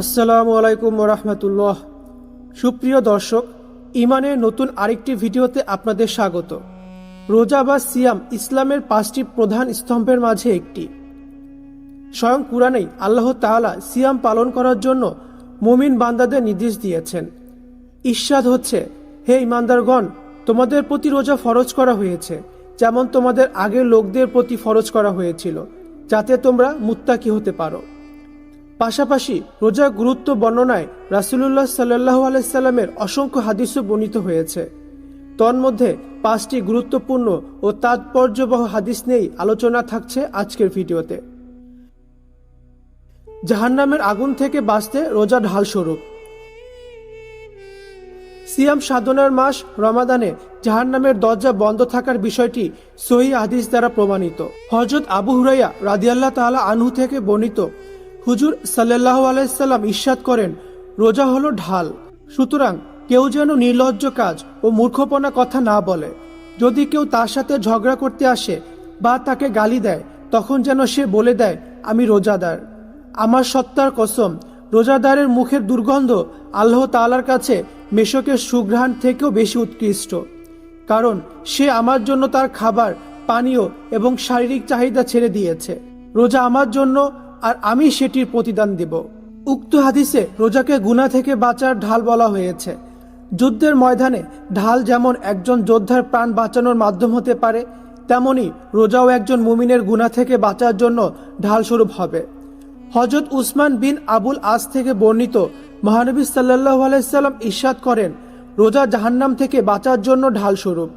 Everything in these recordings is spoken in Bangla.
আসসালামু আলাইকুম রহমতুল্লাহ। সুপ্রিয় দর্শক ইমানের নতুন আরেকটি ভিডিওতে আপনাদের স্বাগত। রোজা বা সিয়াম ইসলামের পাঁচটি প্রধান স্তম্ভের মাঝে একটি। স্বয়ং কুরআনেই আল্লাহ তাআলা সিয়াম পালন করার জন্য মুমিন বান্দাদের নির্দেশ দিয়েছেন। ঈর্ষাদ হচ্ছে, হে ইমানদারগণ তোমাদের প্রতি রোজা ফরজ করা হয়েছে। যেমন তোমাদের আগের লোকদের প্রতি ফরজ করা হয়েছিল, যাতে তোমরা মুত্তাকি হতে পারো। পাশাপাশি রোজার গুরুত্ব বর্ণনায় রাসুলুল্লাহ সাল্লাহ আলাইসাল্লামের অসংখ্য হাদিসও বর্ণিত হয়েছে। তন্মধ্যে পাঁচটি গুরুত্বপূর্ণ ও তাৎপর্যবহ হাদিস নিয়েই আলোচনা থাকছে আজকের ভিডিওতে। জাহান্নামের আগুন থেকে বাঁচতে রোজা ঢাল স্বরূপ। সিয়াম সাধনার মাস রমাদানে জাহান্নামের দরজা বন্ধ থাকার বিষয়টি সহি হাদিস দ্বারা প্রমাণিত। হজরত আবু হুরাইয়া রাদিয়াল্লাহ তাআলা আনহু থেকে বর্ণিত, হুজুর সাল্লাহ আলাইসাল্লাম ইস্বাদ করেন, রোজা হলো ঢাল। সুতরাং কেউ যেন নির্লজ্জ কাজ ও মূর্খপনা কথা না বলে। যদি কেউ তার সাথে ঝগড়া করতে আসে বা তাকে গালি দেয়, তখন যেন সে বলে দেয়, আমি রোজাদার। আমার সত্তার কসম, রোজাদারের মুখের দুর্গন্ধ আল্লাহ তাআলার কাছে মেশকের সুঘ্রাণ থেকেও বেশি উৎকৃষ্ট। কারণ সে আমার জন্য তার খাবার, পানীয় এবং শারীরিক চাহিদা ছেড়ে দিয়েছে। রোজা আমার জন্য আর আমি সেটির প্রতিদান দেব। উক্ত হাদিসে রোজাকে গুণা থেকে বাঁচার ঢাল বলা হয়েছে। যুদ্ধের ময়দানে ঢাল যেমন একজন যোদ্ধার প্রাণ বাঁচানোর মাধ্যম হতে পারে, তেমনি রোজাও একজন মুমিনের গুণা থেকে বাঁচার জন্য ঢাল স্বরূপ হবে। হজরত উসমান বিন আবুল আস থেকে বর্ণিত মহানবী সাল্লাহ আলাইসাল্লাম ইস্বাদ করেন, রোজা জাহান্নাম থেকে বাঁচার জন্য ঢাল স্বরূপ।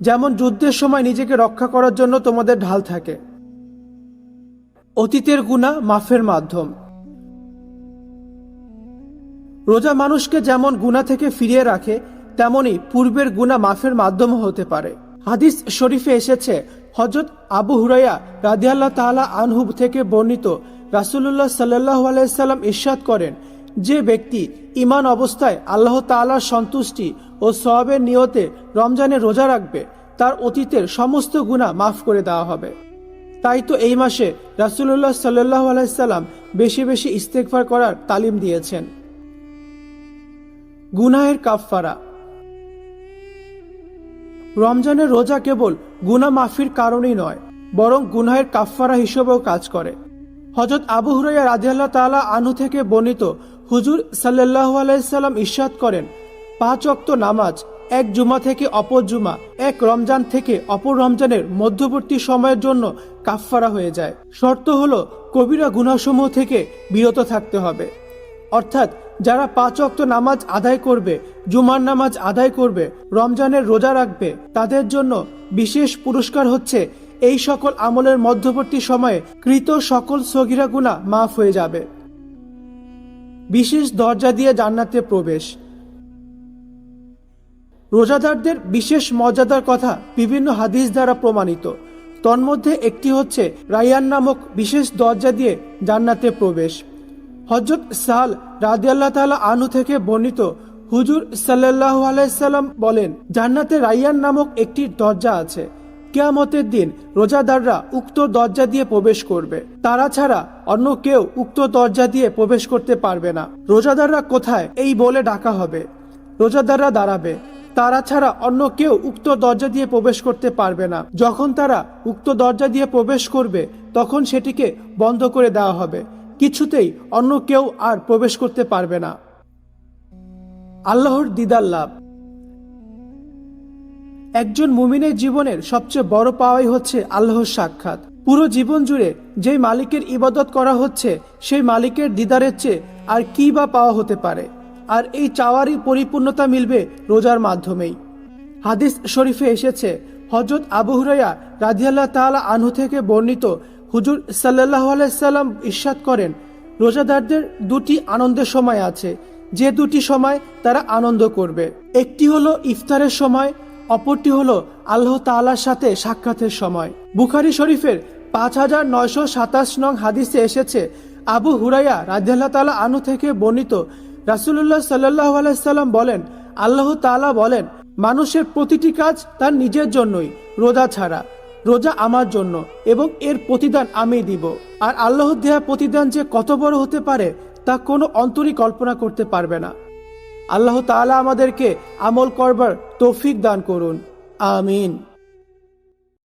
যেমন যুদ্ধের সময় নিজেকে রক্ষা করার জন্য তোমাদের ঢাল থাকে। অতীতের গুণা মাফের মাধ্যম। রোজা মানুষকে যেমন গুণা থেকে ফিরিয়ে রাখে, তেমনি পূর্বের গুণা মাফের মাধ্যম হতে পারে। হাদিস শরীফে এসেছে হজরত আবু হুরাইয়া রাদিয়াল্লাহ তাআলা আনহুব থেকে বর্ণিত রাসুল্লাহ সাল্লাহ আলাইসাল্লাম ইরশাদ করেন যে ব্যক্তি ইমান অবস্থায় আল্লাহ তাআলার সন্তুষ্টি ও সওয়াবের নিয়তে রমজানে রোজা রাখবে, তার অতীতের সমস্ত গুণা মাফ করে দেওয়া হবে। তাই তো এই মাসে রাসুল্লাহ সাল্লাহ আলাইসাল্লাম বেশি বেশি ইস্তেকফার করার তালিম দিয়েছেন। গুনাহের কাফফারা। রমজানের রোজা কেবল গুনা মাফির কারণেই নয়, বরং গুনাহের কাফফারা হিসেবেও কাজ করে। হজরত আবু হুরাইয়া রাজিয়াল্লাহ তাআলা আনু থেকে বর্ণিত হুজুর সাল্লাহ আলাইসাল্লাম ইরশাদ করেন, পাঁচ অক্ত নামাজ, এক জুমা থেকে অপর জুমা, এক রমজান থেকে অপর রমজানের মধ্যবর্তী সময়ের জন্য কাফফারা হয়ে যায়। শর্ত হলো, কবিরা গুনাসমূহ থেকে বিরত থাকতে হবে। অর্থাৎ, যারা পাঁচ অক্ত নামাজ আদায় করবে, জুমার নামাজ আদায় করবে, রমজানের রোজা রাখবে, তাদের জন্য বিশেষ পুরস্কার হচ্ছে এই সকল আমলের মধ্যবর্তী সময়ে কৃত সকল সগিরা গুণা মাফ হয়ে যাবে। বিশেষ দরজা দিয়ে জান্নাতে প্রবেশ। রোজাদারদের বিশেষ মর্যাদার কথা বিভিন্ন হাদিস দ্বারা প্রমাণিত। তন্মধ্যে একটি হচ্ছে রায়ান নামক বিশেষ দরজা দিয়ে জান্নাতে প্রবেশ। হজরত সাল রাদিয়াল্লাহ তালা আনু থেকে বর্ণিত হুজুর সাল্লাহ আলাইসাল্লাম বলেন, জান্নাতে রাইয়ান নামক একটি দরজা আছে। কেয়ামতের দিন রোজাদাররা উক্ত দরজা দিয়ে প্রবেশ করবে। তারা ছাড়া অন্য কেউ উক্ত দরজা দিয়ে প্রবেশ করতে পারবে না। রোজাদাররা কোথায়? এই বলে ডাকা হবে। রোজাদাররা দাঁড়াবে। তারা ছাড়া অন্য কেউ উক্ত দরজা দিয়ে প্রবেশ করতে পারবে না। যখন তারা উক্ত দরজা দিয়ে প্রবেশ করবে, তখন সেটিকে বন্ধ করে দেওয়া হবে। কিছুতেই অন্য কেউ আর প্রবেশ করতে পারবে না। আল্লাহর দিদার লাভ। একজন মুমিনের জীবনের সবচেয়ে বড় পাওয়াই হচ্ছে আল্লাহর সাক্ষাৎ। পুরো জীবন জুড়ে যেই মালিকের ইবাদত করা হচ্ছে, সেই মালিকের দিদারের চেয়ে আর কি বা পাওয়া হতে পারে? আর এই চাওয়ারই পরিপূর্ণতা মিলবে রোজার মাধ্যমেই। হাদিস শরীফে এসেছে হজরত আবু হুরাইয়া রাজিয়াল্লাহ তাআলা আনহু থেকে বর্ণিত হুজুর সাল্লাহ আলাইসাল্লাম ইস্বাদ করেন, রোজাদারদের দুটি আনন্দের সময় আছে। যে দুটি সময় তারা আনন্দ করবে। একটি হলো ইফতারের সময় অপরটি হলো আল্লাহ তাআলার সাথে সাক্ষাতের সময়। বুখারি শরীফের পাঁচ হাজার নয়শো সাতাশ নং হাদিসে এসেছে, আবু হুরাইয়া রাজিয়াল্লাহ তাআলা আনু থেকে বর্ণিত। রাসুল্লাহ সাল্লাহ আলাইসাল্লাম বলেন, আল্লাহ তাআলা বলেন, মানুষের প্রতিটি কাজ তার নিজের জন্যই, রোজা ছাড়া। রোজা আমার জন্য এবং এর প্রতিদান আমি দিব। আর আল্লাহ দেয়া প্রতিদান যে কত বড় হতে পারে, তা কোনো অন্তরই কল্পনা করতে পারবে না। আল্লাহ তালা আমাদেরকে আমল করবার তৌফিক দান করুন। আমিন।